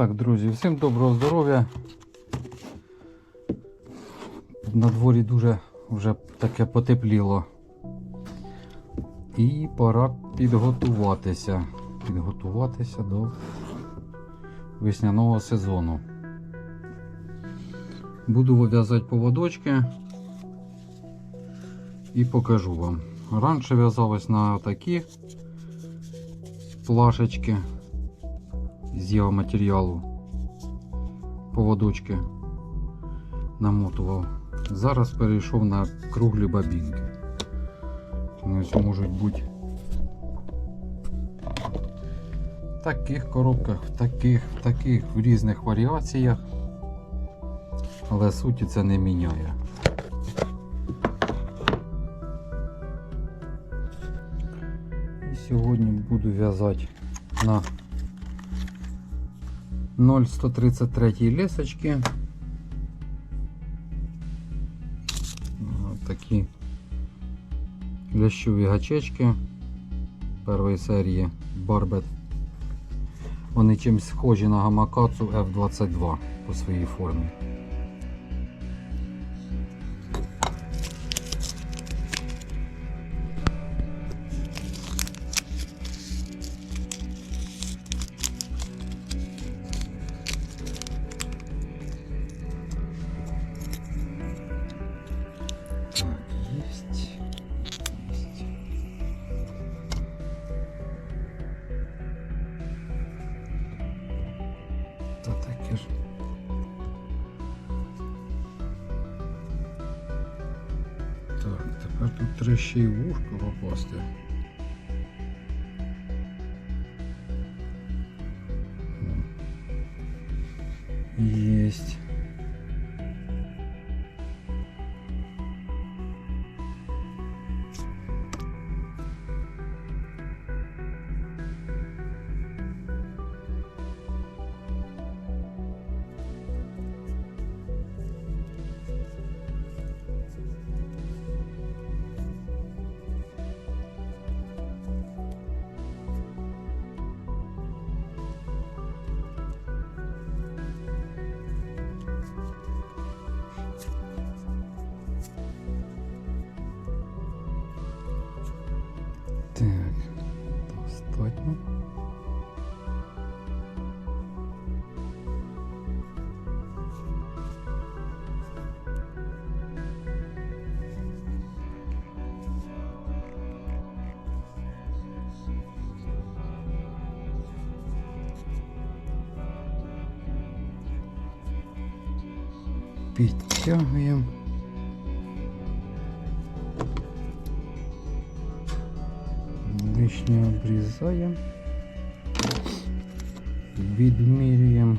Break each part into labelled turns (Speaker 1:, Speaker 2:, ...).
Speaker 1: Так, друзі, всім доброго здоров'я. На дворі дуже вже таке потепліло. І пора підготуватися. Підготуватися до весняного сезону. Буду вив'язати поводочки і покажу вам. Раніше в'язалось на такі плашечки з його матеріалу поводочки намотував. Зараз перейшов на круглі бабінки. Ось можуть бути в таких коробках, в таких, в таких, в різних варіаціях, але суті це не міняє. І сьогодні буду в'язати на 0,133 лесочки. Ось такі лящові гачечки першої серії Barbet. Вони чимось схожі на гамакацу F22 по своїй формі. Так, есть. Есть. Та таке ж. Так, тут треба ще й вушко. Есть. Підтягуємо. Лишнє обрізаємо. Відмірюємо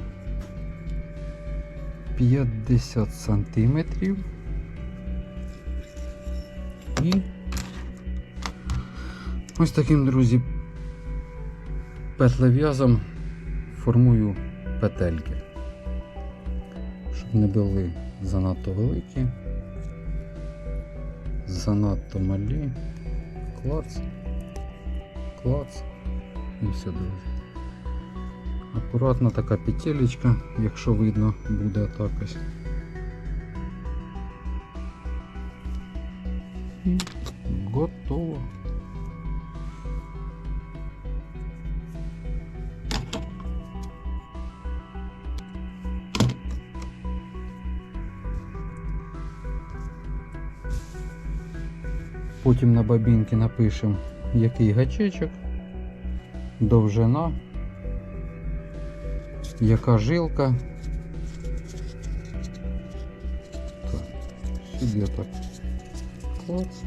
Speaker 1: 50 сантиметрів. І ось таким, друзі, петлев'язом формую петельки, щоб не були занадто великі, занадто малі. Клац клац і все, друзі. Акуратна така петелечка, якщо видно, буде так. І готово. Потім на бабінки напишемо який гачечок, довжина, яка жилка. Сюди так клац.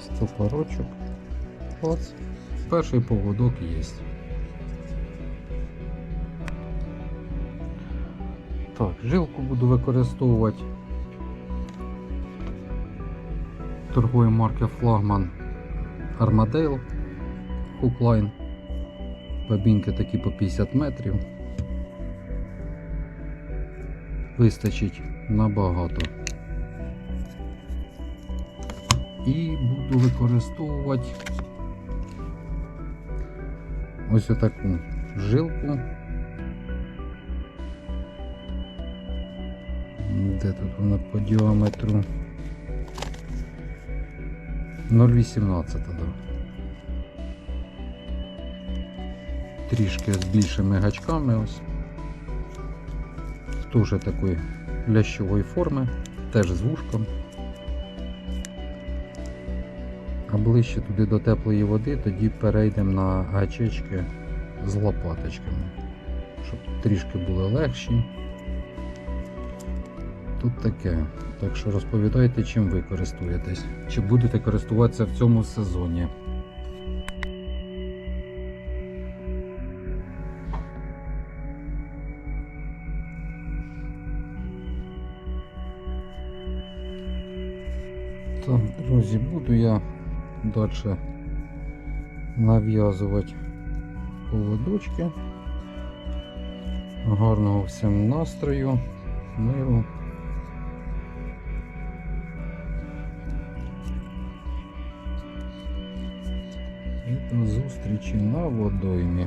Speaker 1: Стопорочок, клац. Перший поводок є. Так, жилку буду використовувати торгової марки Флагман Armadale Hookline. Бабінки такі по 50 метрів. Вистачить набагато. І буду використовувати ось отаку жилку. Де тут вона по діаметру? 0,18, да. Трішки з більшими гачками ось. Теж такої лящової форми, теж з вушком. А ближче туди до теплої води, тоді перейдемо на гачечки з лопаточками, щоб трішки були легші. Тут таке. Так що розповідайте, чим ви користуєтесь. Чи будете користуватися в цьому сезоні. Так, друзі, буду я далі нав'язувати поводочки. Гарного всім настрою, миру. І зустрічі на водоймі.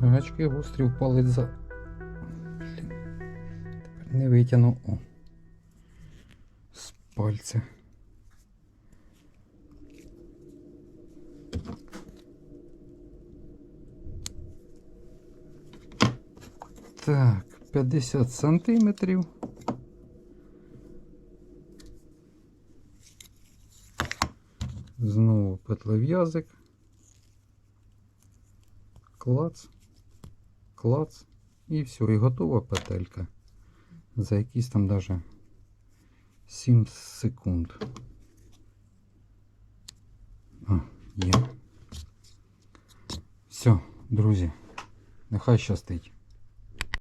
Speaker 1: Гачки гострі впали за. Тепер не витягну. З пальця. Так, 50 сантиметрів. Знову петлев'язик. Клац, клац. І все, і готова петелька. За якісь там даже 7 секунд. А, є. Все, друзі, нехай щастить.